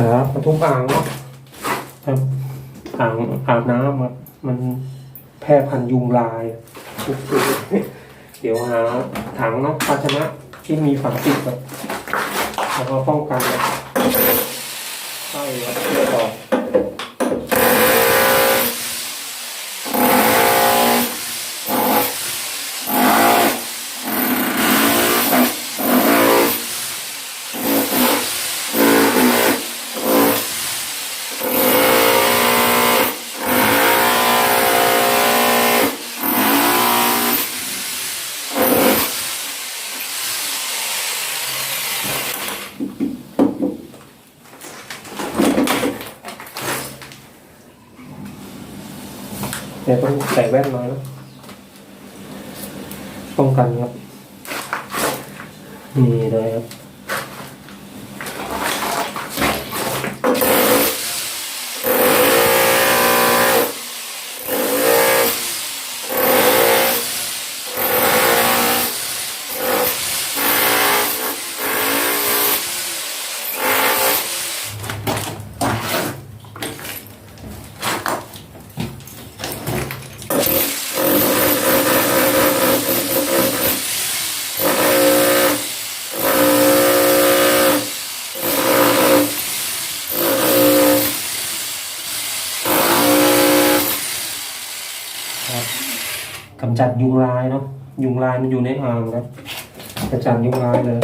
ครับมาทุบอ่างเนาะครับอ่างอาบน้ำครับมันแพร่พันธุ์ยุงลายทุบเดี๋ยวหาถังเนาะภาชนะที่มีฝาปิดแบบแล้วก็ป้องกันแบบไส้ครับเลือดออก เดี๋ยวต้อง ใส่แว่นมาแล้วป้องกันครับ นี่เลยครับ ครับกำ จัดยุงลายเนาะยุงลายมันอยู่ในอ่างครับจะจัดยุงลายเลย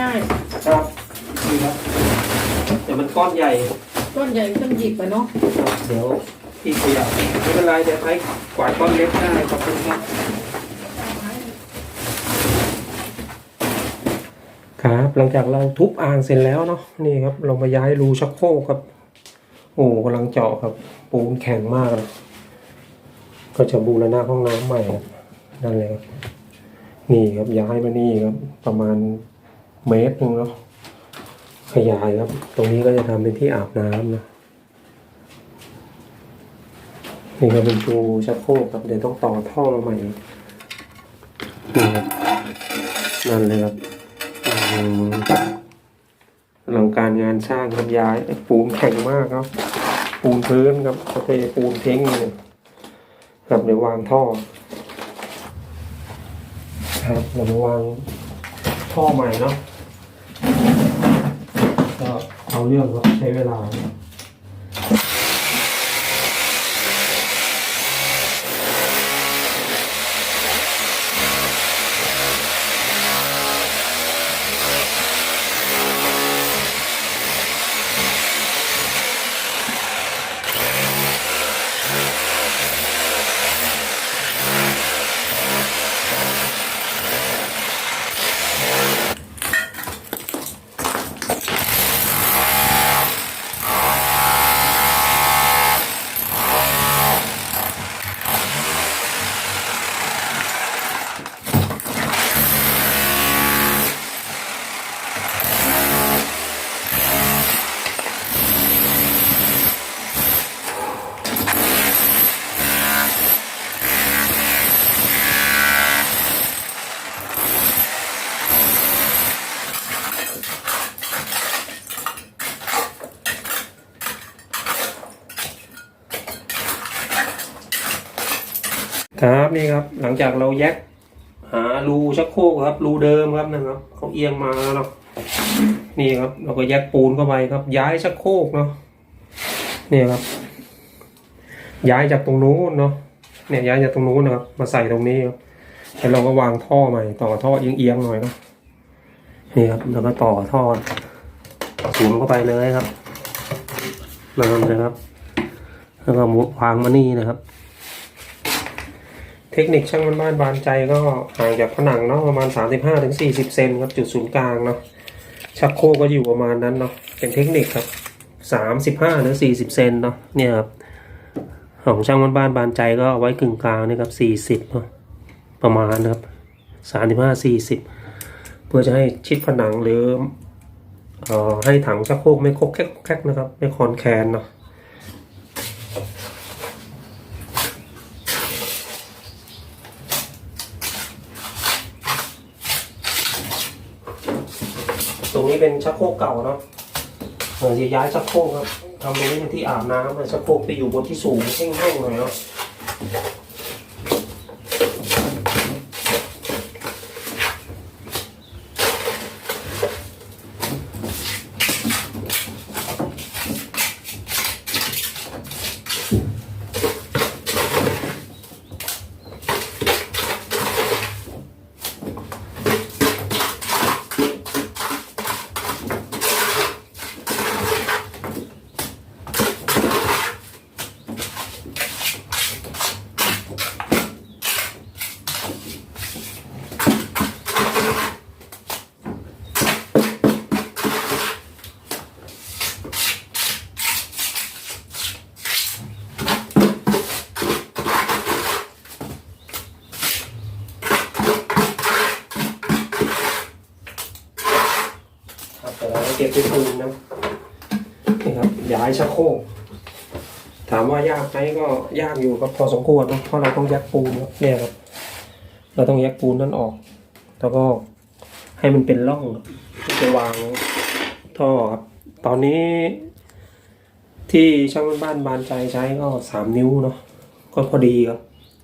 ง่ายครับนี่ครับเดี๋ยวมันก้อนใหญ่ๆก้อนใหญ่ต้องหยิบไปเนาะครับเดี๋ยวพี่ขยับไม่เป็นไรเดี๋ยวใช้กวาดก้อนเล็กได้ขอบคุณครับครับหลังจากเราทุบอ่างเสร็จแล้วเนาะนี่ครับ เรามาย้ายรูชักโครกครับ โอ้กำลังเจาะครับ ปูนแข็งมากเลยก็จะบูรณะห้องน้ำใหม่ครับนั่นเลยครับนี่ครับย้ายมานี่ครับ ประมาณ เมตรหนึ่งเนาะขยายครับ ตรงนี้ก็จะทำเป็นที่อาบน้ำนะนี่ก็เป็นตูชักโครกครับเดี๋ยวต้องต่อท่อมาใหม่นี่ครับนั่นเลยครับอลังการงานสร้างครับย้ายปูนแข็งมากครับ ปูนพื้นครับเขาเทปูนทิ้งเลยครับเดี๋ยววางท่อ ครับเดี๋ยววางท่อใหม่เนาะ ก็เอาเรื่องครับใช้เวลา ครับนี่ครับหลังจากเราแยกหารูชักโครกครับ รูเดิมครับนะครับเขาเอียงมาแล้วเนาะนี่ครับ เราก็แยกปูนเข้าไปครับ ย้ายชักโครกเนาะนี่ครับ ย้ายจากตรงนู้นเนาะเนี่ยย้ายจากตรงนู้นนะครับ มาใส่ตรงนี้ครับแล้วเราก็วางท่อใหม่ต่อท่อเอียงๆหน่อยเนาะนี่ครับแล้วก็ต่อท่อสูงเข้าไปเลยครับเริ่มเลยครับแล้วก็วางมานี่นะครับ เทคนิคช่างบ้านบ้านบานใจก็ห่างจากผนังเนาะประมาณ 35-40 เซนครับจุดศูนย์กลางเนาะชักโครกก็อยู่ประมาณนั้นเนาะเป็นเทคนิคครับ35หรือ40 เซนเนาะเนี่ยครับของช่างบ้านบ้านบานใจก็เอาไว้กึ่งกลางนี่ครับ40เนาะประมาณนะครับ35-40 เพื่อจะให้ชิดผนังหรือเอ่อให้ถังชักโครกไม่โคกแคกนะครับ ไม่คอนแคนเนาะ นี้เป็นชักโครกเก่าเนาะเราจะย้ายชักโครกครับทำตรงนี้เป็นที่อาบน้ำนะชักโครกไปอยู่บนที่สูงแห้งๆหน่อยเนาะครับ แต่เราเก็บไปคืนนะนี่ครับย้ายชักโครกถามว่ายากไหมก็ยากอยู่ครับพอสมควรนะเพราะเราต้องยัดปูนเนี่ยครับ เราต้องยัดปูนนั่นออก แล้วก็ให้มันเป็นร่องที่จะวางท่อครับ ตอนนี้ ที่ช่างบ้านบานใจใช้ก็สามนิ้วเนาะก็พอดีครับ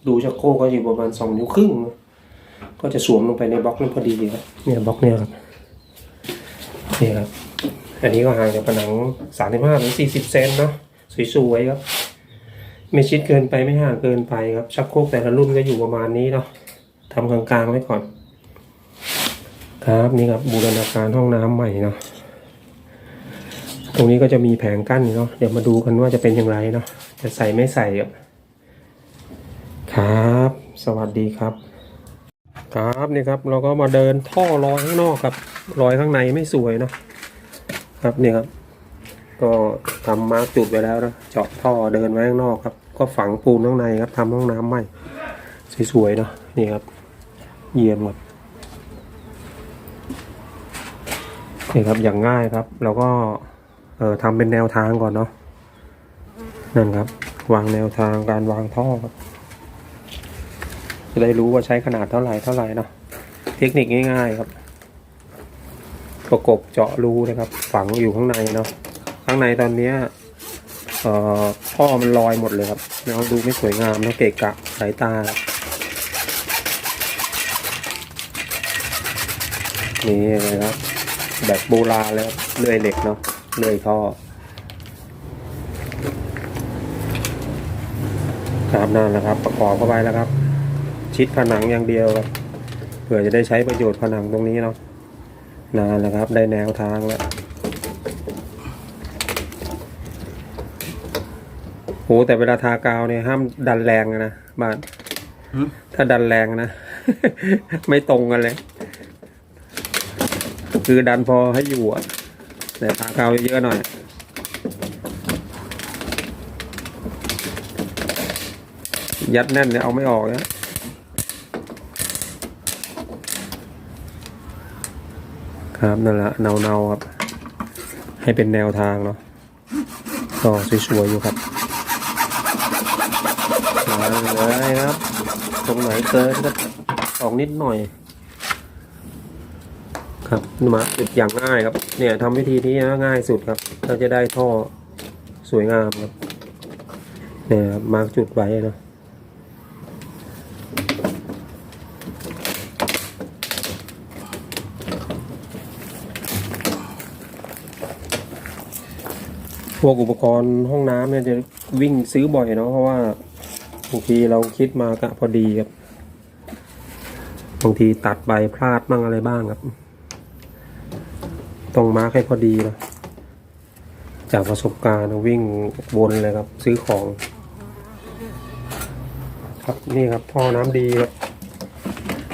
ดูชักโครกก็อยู่ประมาณสองนิ้วครึ่ง ก็จะสวมลงไปในบล็อกนั้นพอดีครับเนี่ยบล็อกเนี่ยครับนี่ครับ อันนี้ก็ห่างจากผนังสามสิบห้าถึงสี่สิบเซนเนาะสวยๆครับ ไม่ชิดเกินไปไม่ห่างเกินไปครับ ชักโครกแต่ละรุ่นก็อยู่ประมาณนี้เนาะทำกลางๆไว้ก่อน ครับนี่ครับบูรณาการห้องน้ำใหม่เนาะตรงนี้ก็จะมีแผงกั้นเนาะเดี๋ยวมาดูกันว่าจะเป็นอย่างไรเนาะจะใส่ไม่ใส่ครับครับสวัสดีครับ ครับนี่ครับเราก็มาเดินท่อรอยข้างนอกครับรอยข้างในไม่สวยเนาะ ครับเนี่ยครับ ก็ทำมาร์กจุดไว้แล้วนะเจาะท่อเดินไว้ข้างนอกครับ ก็ฝังปูนข้างในครับทำห้องน้ำใหม่สวยๆเนาะนี่ครับ เยี่ยมครับนี่ครับอย่างง่ายครับเราก็เอ่อทำเป็นแนวทางก่อนเนาะนั่นครับ วางแนวทางการวางท่อครับจะได้รู้ว่าใช้ขนาดเท่าไหร่เท่าไหร่เนาะเทคนิคง่ายๆครับ ประกบเจาะรูนะครับ ฝังอยู่ข้างในเนาะข้างในตอนเนี้ยเอ่อท่อมันลอยหมดเลยครับแล้วดูไม่สวยงามแล้วเกะกะสายตานี่เลยครับ แบบโบราณแล้วเลื่อยเหล็กเนาะเลื่อยท่อครับนั่นแหละครับ ประกอบเข้าไปแล้วครับ ชิดผนังอย่างเดียวครับเผื่อจะได้ใช้ประโยชน์ผนังตรงนี้เนาะ นานแล้วครับ ได้แนวทางแล้วโหแต่เวลาทากาวเนี่ยห้ามดันแรงนะบ้านหืมถ้าดันแรงนะ ไม่ตรงกันเลย คือดันพอให้อยู่อะแต่ทากาวเยอะหน่อยยัดแน่นเนี่ยเอาไม่ออกเนี่ย ครับนั่นแหละเนาเนาๆครับ ให้เป็นแนวทางเนาะก็สวยๆอยู่ครับมาเลยครับ ตรงไหนเกินก็ออกนิดหน่อย ครับมาจุดอย่างง่ายครับ เนี่ยทำวิธีนี้นะง่ายสุดครับเราจะได้ท่อสวยงามครับเนี่ยมาร์กจุดไว้เนาะ พวกอุปกรณ์ห้องน้ำเนี่ยจะวิ่งซื้อบ่อยเนาะเพราะว่าบางทีเราคิดมากะพอดีครับบางทีตัดใบพลาดบ้างอะไรบ้างครับ ต้องมาร์คให้พอดีนะจากประสบการณ์วิ่งวนเลยครับ ซื้อของ ครับนี่ครับท่อน้ำดีครับ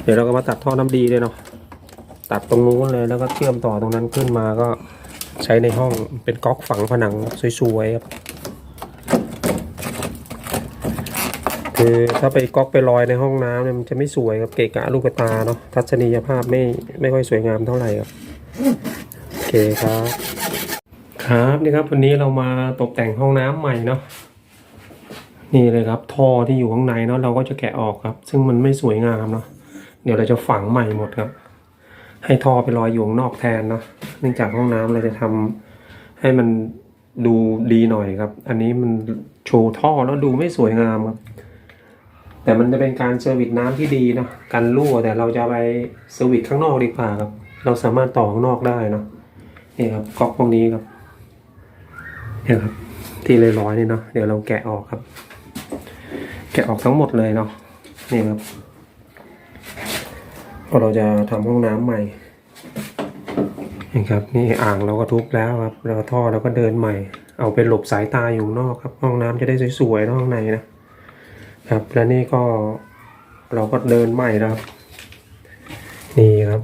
เดี๋ยวเราก็มาตัดท่อน้ำดีเลยเนาะตัดตรงนู้นเลยแล้วก็เชื่อมต่อตรงนั้นขึ้นมาก็ ใช้ในห้องเป็นก๊อกฝังผนังสวยๆครับคือถ้าไปก๊อกไปลอยในห้องน้ำเนี่ยมันจะไม่สวยครับเกะกะลูกตาเนาะทัศนียภาพไม่ไม่ค่อยสวยงามเท่าไหร่ครับโอเคครับ ครับนี่ครับวันนี้เรามาตกแต่งห้องน้ำใหม่เนาะนี่เลยครับท่อที่อยู่ข้างในเนาะเราก็จะแกะออกครับ ซึ่งมันไม่สวยงามเนาะเดี๋ยวเราจะฝังใหม่หมดครับ ให้ท่อไปลอยอยู่ข้างนอกแทนเนาะเนื่องจากห้องน้ำเราจะทำให้มันดูดีหน่อยครับ อันนี้มันโชว์ท่อแล้วดูไม่สวยงามครับ แต่มันจะเป็นการเซอร์วิสน้ำที่ดีเนาะกันรั่วแต่เราจะไปเซอร์วิสข้างนอกดีกว่าครับ เราสามารถต่อข้างนอกได้เนาะนี่ครับก๊อกพวกนี้ครับเนี่ยครับ ที่เลยร้อยนี่เนาะเดี๋ยวเราแกะออกครับ แกะออกทั้งหมดเลยเนาะนี่ครับ พราะเราจะทำห้องน้ำใหม่นี่ครับนี่อ่างเราก็ทุบแล้วครับแล้วท่อเราก็เดินใหม่ เอาไปหลบสายตาอยู่นอกครับ ห้องน้ำจะได้สวยๆเนอะข้างในนะครับ และนี่ก็เราก็เดินใหม่ครับ นี่ครับ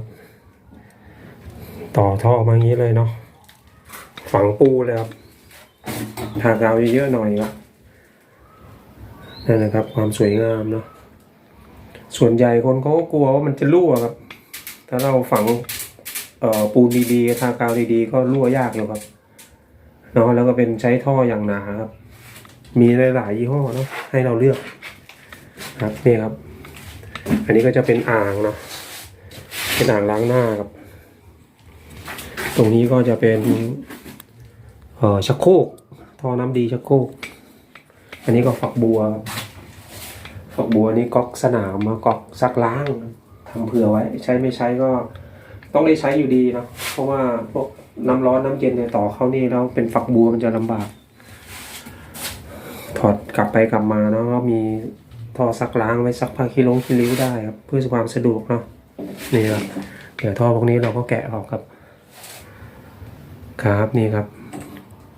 ต่อท่อมาอย่างนี้เลยเนาะฝังปูเลยครับทากาวเยอะๆหน่อยครับนั่นนะครับความสวยงามเนาะ ส่วนใหญ่คนเขาก็กลัวว่ามันจะรั่วครับ ถ้าเราฝังเออปูนดีๆทากาวดีๆ ก็รั่วยากอยู่ครับเนาะแล้วก็เป็นใช้ท่ออย่างหนาครับ มีหลายๆยี่ห้อเนาะให้เราเลือกครับนี่ครับ อันนี้ก็จะเป็นอ่างเนาะเป็นอ่างล้างหน้าครับ ตรงนี้ก็จะเป็นเออชักโครกท่อน้ำดีชักโครกอันนี้ก็ฝักบัวครับ ฝักบัวนี่ก๊อกสนามมาก๊อกซักล้างทำเผื่อไว้ ใช้ไม่ใช้ก็ต้องได้ใช้อยู่ดีเนาะเพราะว่าพวกน้ำร้อนน้ำเย็นเนี่ยต่อเข้านี่แล้วเป็นฝักบัวมันจะลำบาก ถอดกลับไปกลับมาเนาะก็มีท่อซักล้างไว้ซักผ้าขี้ลงขี้ริ้วได้ครับ เพื่อความสะดวกเนาะนี่ครับเดี๋ยวท่อพวกนี้เราก็แกะออกครับ ครับนี่ครับ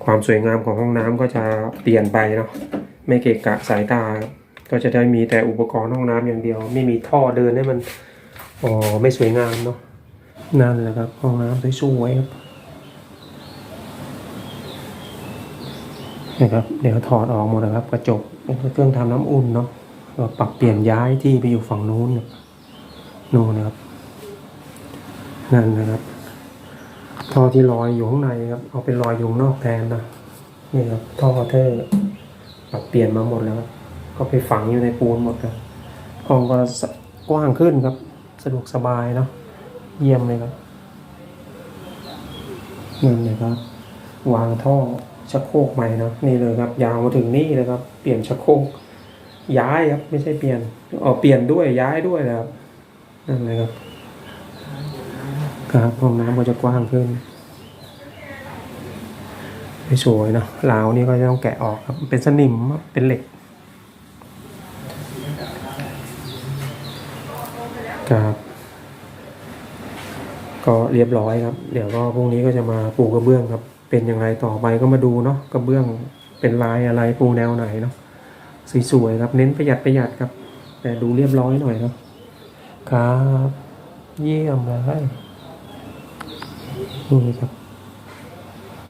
ความสวยงามของห้องน้ำก็จะเปลี่ยนไปเนาะไม่เกะกะสายตาครับ ก็จะได้มีแต่อุปกรณ์ห้องน้ำอย่างเดียว ไม่มีท่อเดินให้มันอ๋อไม่สวยงามเนาะนั่นแหละครับห้องน้ำสวยๆครับนะครับเดี๋ยวถอดออกหมดนะครับ กระจกเครื่องทำน้ำอุ่นเนาะก็ปรับเปลี่ยนย้ายที่ไปอยู่ฝั่งนู้นนู่นนะครับนั่นนะครับท่อที่ลอยอยู่ข้างในครับเอาเป็นลอยอยู่นอกแทนนะนี่ครับท่อเทอร์ปรับเปลี่ยนมาหมดแล้วครับ ก็ไปฝังอยู่ในปูนหมดครับห้องก็กว้างขึ้นครับ สะดวกสบายเนาะเยี่ยมเลยครับนั่นเลยครับ วางท่อชักโครกใหม่นะนี่เลยครับ ยาวมาถึงนี่เลยครับ เปลี่ยนชักโครกย้ายครับ ไม่ใช่เปลี่ยนอ๋อเปลี่ยนด้วยย้ายด้วยนะครับนั่นเลยครับครับห้องน้ำก็จะกว้างขึ้นไม่สวยเนอะราวนี่ก็จะต้องแกะออกครับเป็นสนิมเป็นเหล็ก ครับก็เรียบร้อยครับ เดี๋ยวก็พรุ่งนี้ก็จะมาปูกระเบื้องครับ เป็นยังไงต่อไปก็มาดูเนาะกระเบื้องเป็นลายอะไรปูแนวไหนเนาะสวยๆครับ เน้นประหยัดประหยัดครับ แต่ดูเรียบร้อยหน่อยเนาะครับ เยี่ยมเลยนี่ครับ